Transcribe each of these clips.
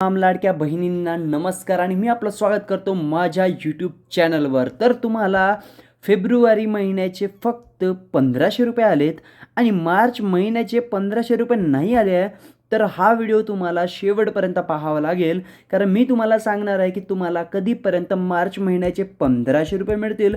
आम लाडक्या बहिणींना नमस्कार आणि मी आपलं स्वागत करतो माझ्या यूट्यूब चॅनलवर तर तुम्हाला फेब्रुवारी महिन्याचे फक्त पंधराशे रुपये आलेत आणि मार्च महिन्याचे पंधराशे रुपये नाही आले आहे तर हा व्हिडिओ तुम्हाला शेवटपर्यंत पाहावा लागेल. कारण मी तुम्हाला सांगणार आहे की तुम्हाला कधीपर्यंत मार्च महिन्याचे पंधराशे रुपये मिळतील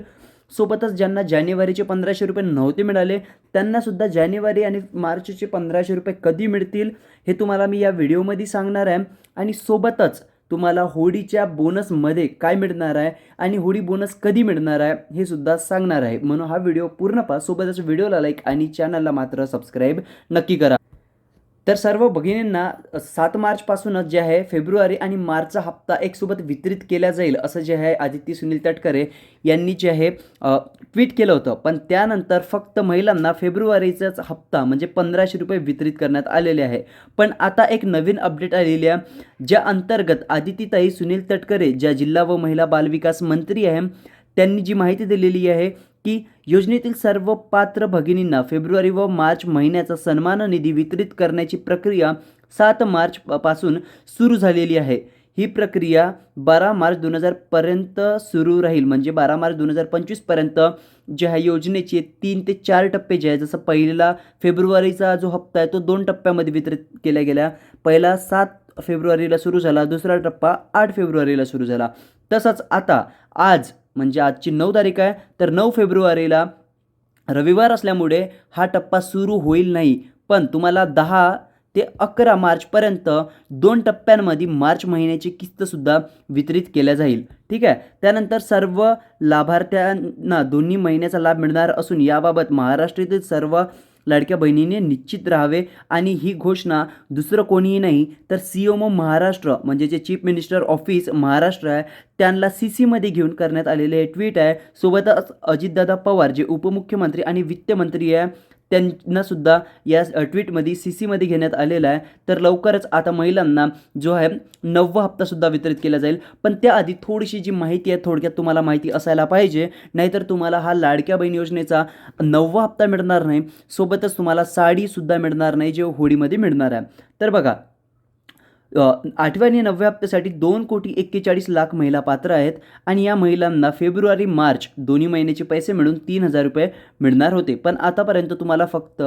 सोबतच ज्यांना जानेवारीचे पंधराशे रुपये नव्हते मिळाले त्यांनासुद्धा जानेवारी आणि मार्चचे पंधराशे रुपये कधी मिळतील हे तुम्हाला मी या व्हिडिओमध्ये सांगणार आहे. आणि सोबतच तुम्हाला होळीच्या बोनसमध्ये काय मिळणार आहे आणि होळी बोनस कधी मिळणार आहे हे सुद्धा सांगणार आहे. म्हणून हा व्हिडिओ पूर्ण पहा. सोबतच व्हिडिओला लाईक आणि चॅनलला मात्र सबस्क्राईब नक्की करा. तर सर्व भगिनींना सात मार्चपासूनच जे आहे फेब्रुवारी आणि मार्चचा हप्ता एकसोबत वितरित केला जाईल असं जे आहे आदित्य सुनील तटकरे यांनी जे आहे ट्विट केलं होतं. पण त्यानंतर फक्त महिलांना फेब्रुवारीचाच हप्ता म्हणजे पंधराशे रुपये वितरित करण्यात आलेले आहे. पण आता एक नवीन अपडेट आलेली आहे ज्या अंतर्गत आदितीताई सुनील तटकरे ज्या जिल्हा व महिला बालविकास मंत्री आहे त्यांनी जी माहिती दिलेली आहे की योजनेतील सर्व पात्र भगिनींना फेब्रुवारी व मार्च महिन्याचा सन्मान निधी वितरित करण्याची प्रक्रिया सात मार्च पासून सुरू झालेली आहे. ही प्रक्रिया बारा मार्च दोन हजारपर्यंत सुरू राहील. म्हणजे बारा मार्च दोन हजार पंचवीसपर्यंत जे आहे योजनेचे तीन ते चार टप्पे जे आहे जसं पहिला फेब्रुवारीचा जो हप्ता आहे तो दोन टप्प्यामध्ये वितरित केला गेला पहिला सात फेब्रुवारीला सुरू झाला दुसरा टप्पा आठ फेब्रुवारीला सुरू झाला. तसंच आता आज म्हणजे आजची नऊ तारीख आहे तर नऊ फेब्रुवारीला रविवार असल्यामुळे हा टप्पा सुरू होईल नाही. पण तुम्हाला दहा ते अकरा मार्चपर्यंत दोन टप्प्यांमध्ये मार्च महिन्याची किस्तसुद्धा वितरित केल्या जाईल. ठीक आहे? त्यानंतर सर्व लाभार्थ्यांना दोन्ही महिन्याचा लाभ मिळणार असून याबाबत महाराष्ट्रातील सर्व लाडक्या बहिणीने निश्चित राहावे आणि ही घोषणा दुसरं कोणीही नाही तर सी एम ओ महाराष्ट्र म्हणजे जे चीफ मिनिस्टर ऑफिस महाराष्ट्र आहे त्यांना सी सीमध्ये घेऊन करण्यात आलेले हे ट्विट आहे. सोबतच अजितदादा पवार जे उपमुख्यमंत्री आणि वित्तमंत्री आहे त्यांनासुद्धा या ट्विटमध्ये सी सीमध्ये घेण्यात आलेला आहे. तर लवकरच आता महिलांना जो आहे नववा हप्तासुद्धा वितरित केला जाईल. पण त्याआधी थोडीशी जी माहिती आहे थोडक्यात तुम्हाला माहिती असायला पाहिजे. नाहीतर तुम्हाला हा लाडक्या बहीण योजनेचा नववा हप्ता मिळणार नाही. सोबतच तुम्हाला साडीसुद्धा मिळणार नाही जे होळीमध्ये मिळणार आहे. तर बघा आठव्या आणि नवव्या हप्त्यासाठी दोन कोटी एक्केचाळीस लाख महिला पात्र आहेत आणि या महिलांना फेब्रुवारी मार्च दोन्ही महिन्याचे पैसे मिळून तीन हजार रुपये मिळणार होते. पण आतापर्यंत तुम्हाला फक्त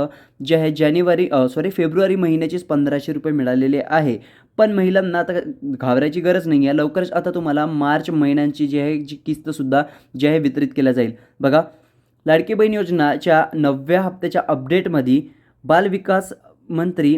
जे आहे जानेवारी सॉरी फेब्रुवारी महिन्याचेच पंधराशे रुपये मिळालेले आहे. पण महिलांना आता घाबरायची गरज नाही आहे. लवकरच आता तुम्हाला मार्च महिन्यांची जी आहे जी किस्तसुद्धा जी आहे वितरित केल्या जाईल. बघा लाडकी बहीण योजनाच्या नवव्या हप्त्याच्या अपडेटमध्ये बालविकास मंत्री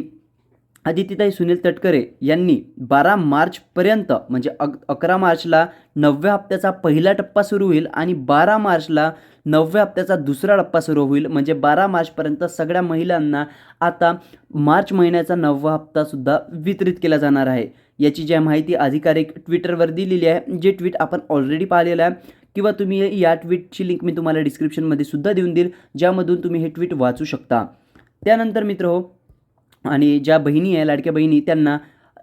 आदित्यताई सुनील तटकरे यांनी बारा मार्चपर्यंत म्हणजे अक अकरा मार्चला नवव्या हप्त्याचा पहिला टप्पा सुरू होईल आणि बारा मार्चला नवव्या हप्त्याचा दुसरा टप्पा सुरू होईल. म्हणजे बारा मार्चपर्यंत सगळ्या महिलांना आता मार्च महिन्याचा नववा हप्तासुद्धा वितरित केला जाणार आहे. याची जी माहिती अधिकारिक ट्विटरवर दिलेली आहे जे ट्विट आपण ऑलरेडी पाहिलेलं आहे किंवा तुम्ही या ट्विटची लिंक मी तुम्हाला डिस्क्रिप्शनमध्ये सुद्धा देऊन देईल ज्यामधून तुम्ही हे ट्विट वाचू शकता. त्यानंतर मित्र हो आणि ज्या बहिणी आहे लाडक्या बहिणी त्यांना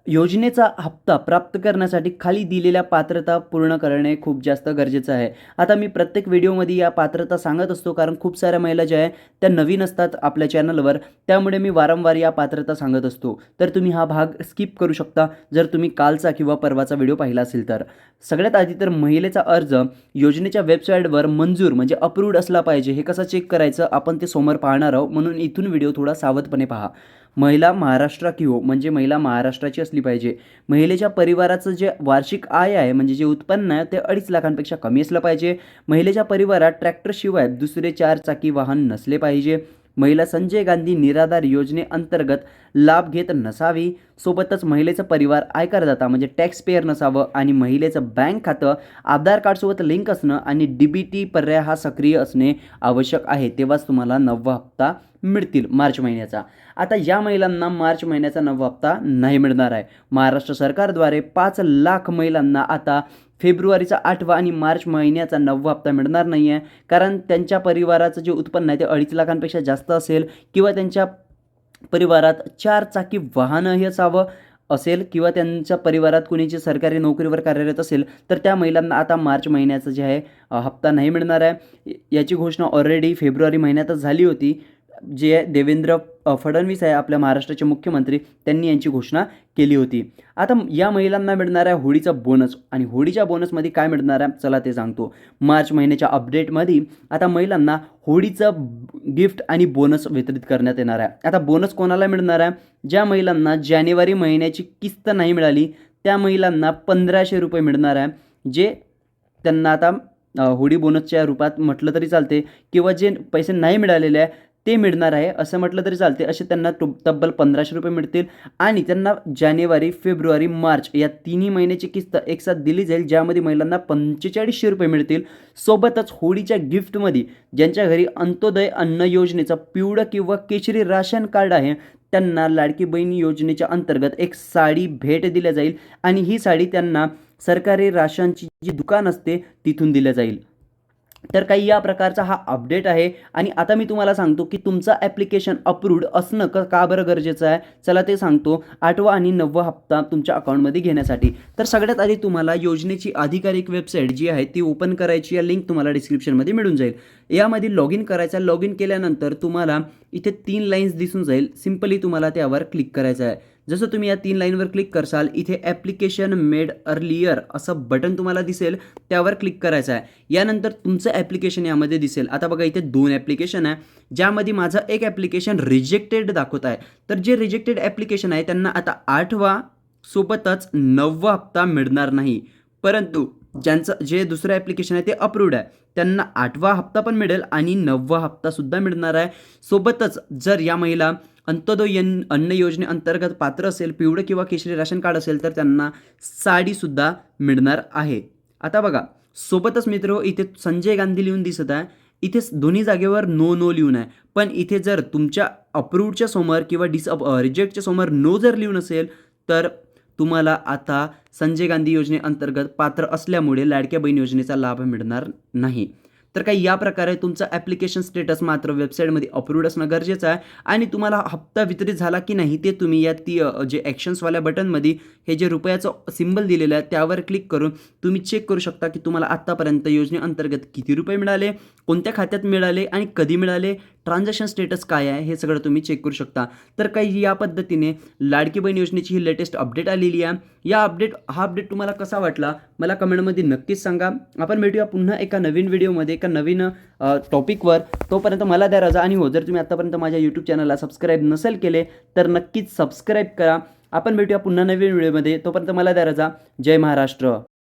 योजनेचा हप्ता प्राप्त करण्यासाठी खाली दिलेल्या पात्रता पूर्ण करणे खूप जास्त गरजेचं आहे. आता मी प्रत्येक व्हिडिओमध्ये या पात्रता सांगत असतो कारण खूप साऱ्या महिला ज्या आहे त्या नवीन असतात आपल्या चॅनलवर. त्यामुळे मी वारंवार या पात्रता सांगत असतो. तर तुम्ही हा भाग स्किप करू शकता जर तुम्ही कालचा किंवा परवाचा व्हिडिओ पाहिला असेल तर. सगळ्यात आधी तर महिलेचा अर्ज योजनेच्या वेबसाईटवर मंजूर म्हणजे अप्रूव्ड असला पाहिजे. हे कसं चेक करायचं? आपण ते समोर पाहणार आहोत. म्हणून इथून व्हिडिओ थोडा सावधपणे पहा. महिला महाराष्ट्र की हो म्हणजे महिला महाराष्ट्राची असली पाहिजे. महिलेच्या परिवाराचं जे वार्षिक आय आहे म्हणजे जे उत्पन्न आहे ते अडीच लाखांपेक्षा कमी असलं पाहिजे. महिलेच्या परिवारात ट्रॅक्टरशिवाय दुसरे चार चाकी वाहन नसले पाहिजे. महिला संजय गांधी निराधार योजनेअंतर्गत लाभ घेत नसावी. सोबतच महिलेचं परिवार आयकरदाता म्हणजे टॅक्स पेअर नसावं आणि महिलेचं बँक खातं आधार कार्डसोबत लिंक असणं आणि डी बी टी पर्याय हा सक्रिय असणे आवश्यक आहे. तेव्हाच तुम्हाला नववा हप्ता मिळतील मार्च महिन्याचा. आता या महिलांना मार्च महिन्याचा नववा हप्ता नाही मिळणार आहे. महाराष्ट्र सरकारद्वारे पाच लाख महिलांना आता फेब्रुवारीचा आठवा आणि मार्च महिन्याचा नववा हप्ता मिळणार नाही आहे कारण त्यांच्या परिवाराचं जे उत्पन्न आहे ते अडीच लाखांपेक्षा जास्त असेल किंवा त्यांच्या परिवारात चार चाकी वाहनही असावं असेल किंवा त्यांच्या परिवारात कुणीची सरकारी नोकरीवर कार्यरत असेल तर त्या महिलांना आता मार्च महिन्याचं जे आहे हप्ता नाही मिळणार आहे. याची घोषणा ऑलरेडी फेब्रुवारी महिन्यातच झाली होती. जे देवेंद्र फडणवीस आहे आपल्या महाराष्ट्राचे मुख्यमंत्री त्यांनी यांची घोषणा केली होती. आता या महिलांना मिळणाऱ्या होळीचा बोनस आणि होळीच्या बोनसमध्ये काय मिळणार आहे? चला ते सांगतो. मार्च महिन्याच्या अपडेटमध्ये आता महिलांना होळीचं गिफ्ट आणि बोनस वितरित करण्यात येणार आहे. आता बोनस कोणाला मिळणार आहे? ज्या महिलांना जानेवारी महिन्याची किस्त नाही मिळाली त्या महिलांना पंधराशे रुपये मिळणार आहे. जे त्यांना आता होळी बोनसच्या रूपात म्हटलं तरी चालते. किंवा जे पैसे नाही मिळालेले आहे ते मिळणार आहे असं म्हटलं तरी चालते असे त्यांना टु तब्बल पंधराशे रुपये मिळतील. आणि त्यांना जानेवारी फेब्रुवारी मार्च या तिन्ही महिन्याची किस्त एकसाथ दिली जाईल ज्यामध्ये महिलांना पंचेचाळीसशे रुपये मिळतील. सोबतच होळीच्या गिफ्टमध्ये ज्यांच्या घरी अंत्योदय अन्न योजनेचं पिवळं किंवा केशरी राशन कार्ड आहे त्यांना लाडकी बहीण योजनेच्या अंतर्गत एक साडी भेट दिल्या जाईल. आणि ही साडी त्यांना सरकारी राशनची जी दुकान असते तिथून दिल्या जाईल. तर काही या प्रकारचा हा अपडेट आहे. आणि आता मी तुम्हाला सांगतो की तुमचं ॲप्लिकेशन अप्रूव्ड असणं क का बरं गरजेचं आहे? चला ते सांगतो आठवा आणि नववा हप्ता तुमच्या अकाउंटमध्ये घेण्यासाठी. तर सगळ्यात आधी तुम्हाला योजनेची आधिकारिक वेबसाईट जी आहे ती ओपन करायची या लिंक तुम्हाला डिस्क्रिप्शनमध्ये मिळून जाईल. यामध्ये लॉग इन करायचं लॉग इन केल्यानंतर तुम्हाला इथे तीन लाईन्स दिसून जाईल. सिम्पली तुम्हाला त्यावर क्लिक करायचं आहे. जसं तुम्ही या तीन लाईनवर क्लिक करसाल इथे ॲप्लिकेशन मेड अर्लियर असं बटन तुम्हाला दिसेल त्यावर क्लिक करायचं आहे. यानंतर तुमचं ॲप्लिकेशन यामध्ये दिसेल. आता बघा इथे दोन ॲप्लिकेशन आहे ज्यामध्ये माझं एक ॲप्लिकेशन रिजेक्टेड दाखवत आहे. तर जे रिजेक्टेड ॲप्लिकेशन आहे त्यांना आता आठवा सोबतच नववा हप्ता मिळणार नाही. परंतु ज्यांचं जे दुसरं ॲप्लिकेशन आहे ते अप्रूव्ड आहे. त्यांना आठवा हप्ता पण मिळेल आणि नववा हप्तासुद्धा मिळणार आहे. सोबतच जर या महिला अंत्योदय अन्न योजनेअंतर्गत पात्र असेल पिवळं किंवा केशरी राशन कार्ड असेल तर त्यांना साडीसुद्धा मिळणार आहे. आता बघा सोबतच मित्र इथे संजय गांधी लिहून दिसत आहे. इथे दोन्ही जागेवर नो नो लिहून आहे. पण इथे जर तुमच्या अप्रूव्डच्या समोर किंवा डिस रिजेक्टच्या समोर नो जर लिहून असेल तर तुम्हाला आता संजय गांधी योजनेअंतर्गत पात्र असल्यामुळे लाडक्या बहीण योजनेचा लाभ मिळणार नाही. तर काही या प्रकारे तुमचं ॲप्लिकेशन स्टेटस मात्र वेबसाईटमध्ये अप्रूव्ड असणं गरजेचं आहे. आणि तुम्हाला हप्ता वितरित झाला की नाही ते तुम्ही या ती जे ॲक्शन्सवाल्या बटनमध्ये हे जे रुपयाचं सिम्बल दिलेलं आहे त्यावर क्लिक करून तुम्ही चेक करू शकता की तुम्हाला आत्तापर्यंत योजनेअंतर्गत किती रुपये मिळाले कोणत्या खात्यात मिळाले आणि कधी मिळाले ट्रान्झॅक्शन स्टेटस काय आहे हे सगळं तुम्ही चेक करू शकता. तर काही या पद्धतीने लाडकी बहीण योजनेची ही लेटेस्ट अपडेट आलेली आहे. या अपडेट हा अपडेट तुम्हाला कसा वाटला? मला कमेंटमध्ये नक्कीच सांगा. आपण भेटूया पुन्हा एका नवीन व्हिडिओमध्ये एका नवीन टॉपिकवर तोपर्यंत मला द्या रजा आणि हो जर तुम्ही आत्तापर्यंत माझ्या यूट्यूब चॅनलला सबस्क्राईब नसेल केले तर नक्कीच सबस्क्राईब करा. आपण भेटूया पुन्हा नवीन व्हिडिओमध्ये तोपर्यंत मला द्या रजा. जय महाराष्ट्र.